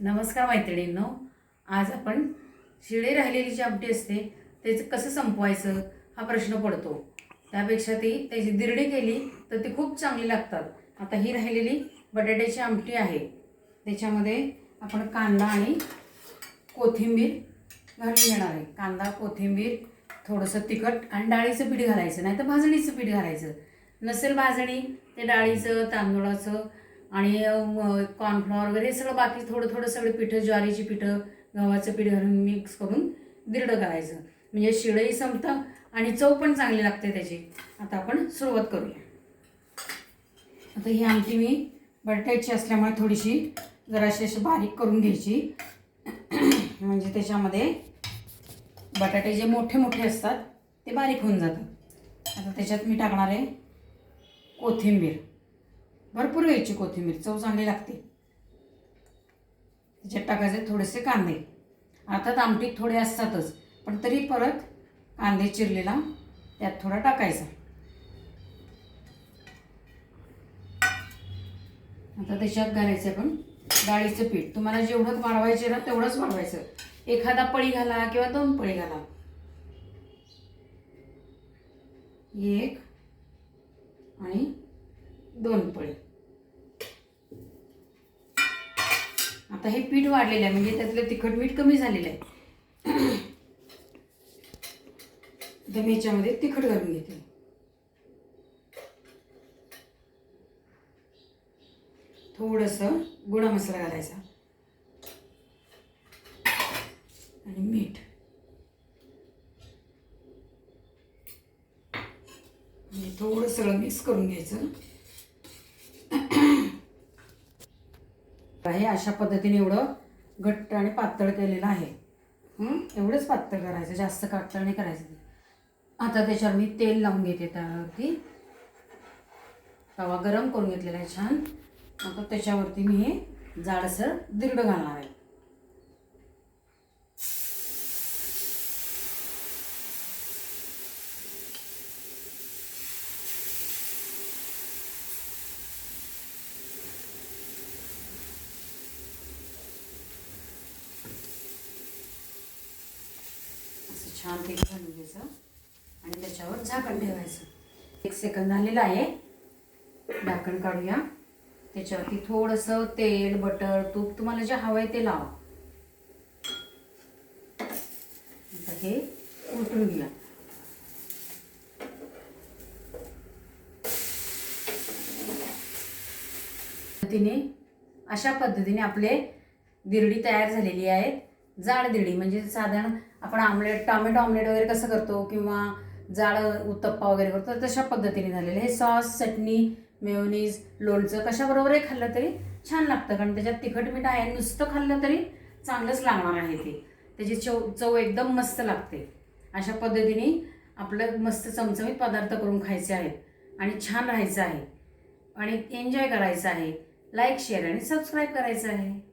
नमस्कार मैत्रिणींनो आज आपण शिळे राहिलेली जी आमटी असते त्याचं कसं संपवायचं हा प्रश्न पडतो. त्यापेक्षा ती त्याची दिरडी केली तर ती खूप चांगली लागतात. आता ही राहिलेली बटाट्याची आमटी आहे. त्याच्यामध्ये आपण कांदा आणि कोथिंबीर घालून घेणार आहे. कांदा कोथिंबीर थोडंसं तिखट आणि डाळीचं पीठ घालायचं नाही तर भाजणीचं पीठ घालायचं. नसेल भाजणी ते डाळीचं तांदूळाचं आणि कॉर्नफ्लॉवर वगैरे सगळं बाकी थोडं थोडं सगळे पिठं ज्वारीची पिठं गव्हाचं पीठ घालून मिक्स करून दिरडं करायचं. म्हणजे शिळंही संपतं आणि चव पण चांगली लागते त्याची. आता आपण सुरुवात करूया. आता ही आमटी मी बटाट्याची असल्यामुळे थोडीशी जराशी अशी बारीक करून घ्यायची. म्हणजे त्याच्यामध्ये बटाटे जे मोठे मोठे असतात ते बारीक होऊन जातात. आता त्याच्यात मी टाकणार आहे कोथिंबीर. भरपूर घ्यायची कोथिंबीर चव चांगली लागते. त्याच्यात टाकायचे थोडेसे कांदे. अर्थात आमटीत थोडे असतातच पण तरी परत कांदे चिरलेला त्यात थोडा टाकायचा. आता त्याच्यात घालायचं आपण डाळीचं पीठ. तुम्हाला जेवढं वाढवायचे ना तेवढंच वाढवायचं. एखादा पळी घाला किंवा दोन पळी घाला. एक आणि दोन पळी. आता हे पीठ वाढलेलं आहे म्हणजे त्यातलं तिखट मीठ कमी झालेलं आहे. आता मी याच्यामध्ये तिखट घालून घेते. थोडंसं गुणा मसाला घालायचा. आणि मीठ. आणि थोडं सगळं मिक्स करून घ्यायचं. हे अशा पद्धतीने एवढं घट्ट आणि पातळ केलेलं आहे. एवढंच पातळ करायचं जास्त पातळ नाही करायचं आता त्याच्यावर मी तेल लावून घेते त्यावरती तवा गरम करून घेतलेला आहे छान. आता त्याच्यावरती मी हे जाडसर दिरडं घालणार आहे. छान तेल घालून घ्यायचं आणि त्याच्यावर झाकण ठेवायचं. एक सेकंद झालेलं आहे. झाकण काढूया. त्याच्यावरती थोडंसं तेल बटर तूप तुम्हाला जे हवं आहे ते लावा. आता हे उलटून घ्या पद्धतीने अशा पद्धतीने आपले दिरडी तयार झालेली आहेत. जाड दिडी म्हणजे साधारण आपण आमलेट टॉमॅटो ऑमलेट वगैरे कसं करतो किंवा जाड उत्तप्पा वगैरे करतो तर तशा पद्धतीने झालेलं हे सॉस चटणी मेयोनीज लोणचं कशाबरोबरही खाल्लं तरी छान लागतं कारण त्याच्यात तिखट मीठ आहे नुसतं खाल्लं तरी चांगलंच लागणार आहे ते. त्याची चव चव एकदम मस्त लागते. अशा पद्धतीने आपलं मस्त चमचमीत पदार्थ करून खायचे आहेत आणि छान राहायचं आहे. आणि एन्जॉय करायचं आहे. लाईक शेअर आणि सबस्क्राईब करायचं आहे.